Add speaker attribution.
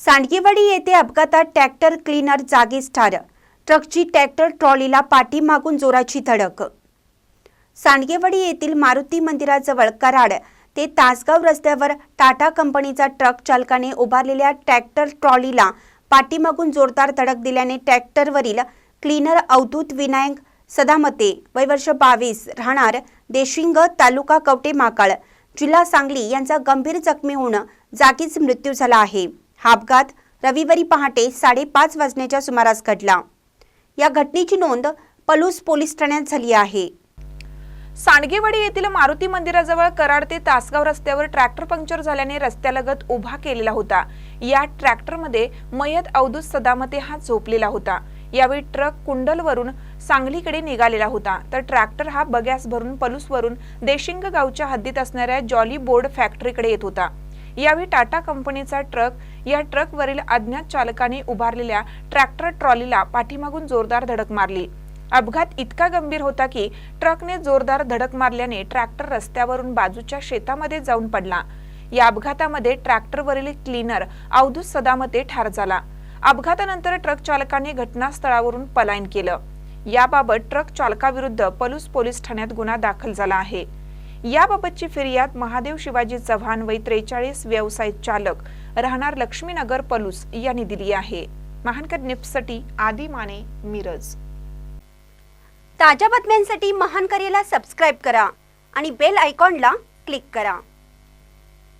Speaker 1: सांडगेवाडी येथे अपघातात tractor cleaner जागीच ठार. ट्रकची ट्रॅक्टर ट्रॉलीला पाठीमागून जोराची धडक. सांडगेवाडी येथील मारुती मंदिराजवळ कराड ते तासगाव रस्त्यावर टाटा कंपनीचा ट्रक चालकाने उभारलेल्या ट्रॅक्टर ट्रॉलीला पाठीमागून जोरदार धडक दिल्याने ट्रॅक्टरवरील क्लीनर अवधूत विनायक सदामते वय वर्ष बावीस राहणार देशिंग तालुका कवटे माकाळ जिल्हा सांगली यांचा गंभीर जखमी होऊन जागीच मृत्यू झाला आहे. हा अपघात रविवारी पहाटे साडेपाच वाजण्याच्या सुमारास घडला. या घटनेची नोंद पलूस पोलीस ठाण्यात झाली आहे.
Speaker 2: सांडगेवाडी येथील मारुती मंदिराजवळ कराड ते तासगाव रस्त्यावर ट्रॅक्टर पंक्चर झाल्याने रस्त्यालगत उभा केलेला होता. या ट्रॅक्टरमध्ये मयत अवधूत सदामते हा झोपलेला होता. यावेळी ट्रक कुंडलवरून सांगलीकडे निघालेला होता. तर ट्रॅक्टर हा बगॅस भरून पलूसवरून देशिंग गावच्या हद्दीत असणाऱ्या जॉली बोर्ड फॅक्टरीकडे येत होता. यावेळी टाटा कंपनीचा ट्रक या ट्रकवरील अज्ञात चालकाने उभारलेल्या ट्रॅक्टर ट्रॉलीला पाठीमागून जोरदार धडक मारली. अपघात इतका गंभीर होता की ट्रकने जोरदार धडक मारल्याने ट्रॅक्टर रस्त्यावरून बाजूच्या शेतामध्ये जाऊन पडला. या अपघातामध्ये ट्रॅक्टरवरील क्लीनर अवधूत सदामते ठार झाला. अपघातानंतर ट्रक चालकाने घटनास्थळावरून पलायन केलं. याबाबत ट्रक चालकाविरुद्ध पलूस पोलीस ठाण्यात गुन्हा दाखल झाला आहे. याबाबतची फिर्याद महादेव शिवाजी चव्हाण वय त्रेचाळीस व्यवसाय चालक राहणार लक्ष्मीनगर पलूस यांनी दिली आहे. महानकर निप्ससाठी आदी माने मिरज.
Speaker 1: ताज्या बातम्यांसाठी महानकर्याला सबस्क्राईब करा आणि बेल आयकॉनला क्लिक करा.